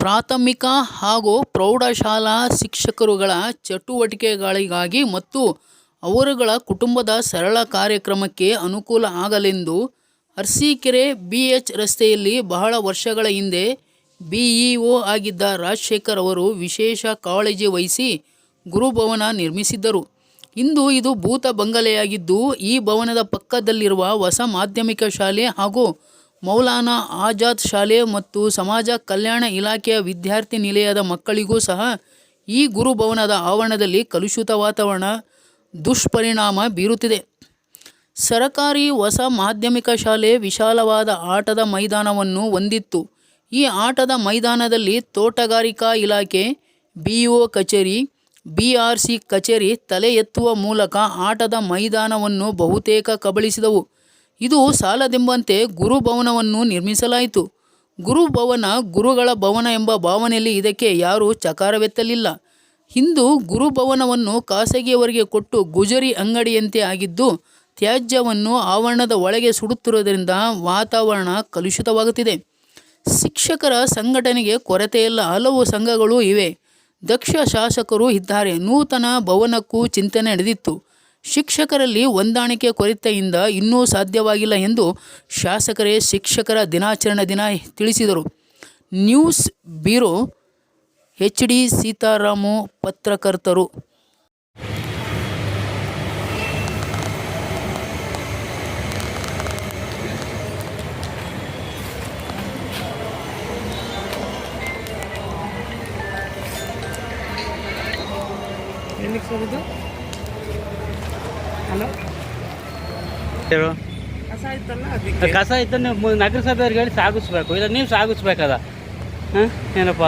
ಪ್ರಾಥಮಿಕ ಹಾಗೂ ಪ್ರೌಢಶಾಲಾ ಶಿಕ್ಷಕರುಗಳ ಚಟುವಟಿಕೆಗಳಿಗಾಗಿ ಮತ್ತು ಅವರುಗಳ ಕುಟುಂಬದ ಸರಳ ಕಾರ್ಯಕ್ರಮಕ್ಕೆ ಅನುಕೂಲ ಆಗಲೆಂದು ಅರಸೀಕೆರೆ ಬಿ ಎಚ್ ರಸ್ತೆಯಲ್ಲಿ ಬಹಳ ವರ್ಷಗಳ ಹಿಂದೆ ಬಿ ಇ ಒ ಆಗಿದ್ದ ರಾಜಶೇಖರ್ ಅವರು ವಿಶೇಷ ಕಾಳಜಿ ವಹಿಸಿ ಗುರುಭವನ ನಿರ್ಮಿಸಿದ್ದರು. ಇಂದು ಇದು ಭೂತ ಬಂಗಲೆಯಾಗಿದ್ದು, ಈ ಭವನದ ಪಕ್ಕದಲ್ಲಿರುವ ಹೊಸ ಮಾಧ್ಯಮಿಕ ಶಾಲೆ ಹಾಗೂ ಮೌಲಾನಾ ಆಜಾದ್ ಶಾಲೆ ಮತ್ತು ಸಮಾಜ ಕಲ್ಯಾಣ ಇಲಾಖೆಯ ವಿದ್ಯಾರ್ಥಿ ನಿಲಯದ ಮಕ್ಕಳಿಗೂ ಸಹ ಈ ಗುರುಭವನದ ಆವರಣದಲ್ಲಿ ಕಲುಷಿತ ವಾತಾವರಣ ದುಷ್ಪರಿಣಾಮ ಬೀರುತ್ತಿದೆ. ಸರಕಾರಿ ಹೊಸ ಮಾಧ್ಯಮಿಕ ಶಾಲೆ ವಿಶಾಲವಾದ ಆಟದ ಮೈದಾನವನ್ನು ಹೊಂದಿತ್ತು. ಈ ಆಟದ ಮೈದಾನದಲ್ಲಿ ತೋಟಗಾರಿಕಾ ಇಲಾಖೆ ಬಿಇಒ ಕಚೇರಿ ಬಿಆರ್ಸಿ ಕಚೇರಿ ತಲೆ ಎತ್ತುವ ಮೂಲಕ ಆಟದ ಮೈದಾನವನ್ನು ಬಹುತೇಕ ಕಬಳಿಸಿದವು. ಇದು ಸಾಲದೆಂಬಂತೆ ಗುರುಭವನವನ್ನು ನಿರ್ಮಿಸಲಾಯಿತು. ಗುರುಭವನ ಗುರುಗಳ ಭವನ ಎಂಬ ಭಾವನೆಯಲ್ಲಿ ಇದಕ್ಕೆ ಯಾರೂ ಚಕಾರವೆತ್ತಲಿಲ್ಲ. ಇಂದು ಗುರುಭವನವನ್ನು ಖಾಸಗಿಯವರಿಗೆ ಕೊಟ್ಟು ಗುಜರಿ ಅಂಗಡಿಯಂತೆ ಆಗಿದ್ದು, ತ್ಯಾಜ್ಯವನ್ನು ಆವರಣದ ಒಳಗೆ ಸುಡುತ್ತಿರುವುದರಿಂದ ವಾತಾವರಣ ಕಲುಷಿತವಾಗುತ್ತಿದೆ. ಶಿಕ್ಷಕರ ಸಂಘಟನೆಗೆ ಕೊರತೆಯಿಲ್ಲ, ಹಲವು ಸಂಘಗಳು ಇವೆ. ದಕ್ಷ ಶಾಸಕರು ಇದ್ದಾರೆ. ನೂತನ ಭವನಕ್ಕೂ ಚಿಂತನೆ ನಡೆದಿತ್ತು. ಶಿಕ್ಷಕರಲ್ಲಿ ಹೊಂದಾಣಿಕೆ ಕೊರತೆಯಿಂದ ಇನ್ನೂ ಸಾಧ್ಯವಾಗಿಲ್ಲ ಎಂದು ಶಾಸಕರೇ ಶಿಕ್ಷಕರ ದಿನಾಚರಣೆ ದಿನ ತಿಳಿಸಿದರು. News bureau H D Sitaramu ಪತ್ರಕರ್ತರು. ಇದು? ಹಲೋ? ಹೇಳು. ಕಸ ಇತ್ತಲ್ಲ ಅದಕ್ಕೆ? ಕಸ ಇದ್ದನ್ನು ನಗರಸಭೆಯವ್ರಿಗೆ ಹೇಳಿ ಸಾಗಿಸ್ಬೇಕು. ಇಲ್ಲ ನೀವು ಸಾಗಿಸ್ಬೇಕದ. ಹಾಂ? ಏನಪ್ಪ?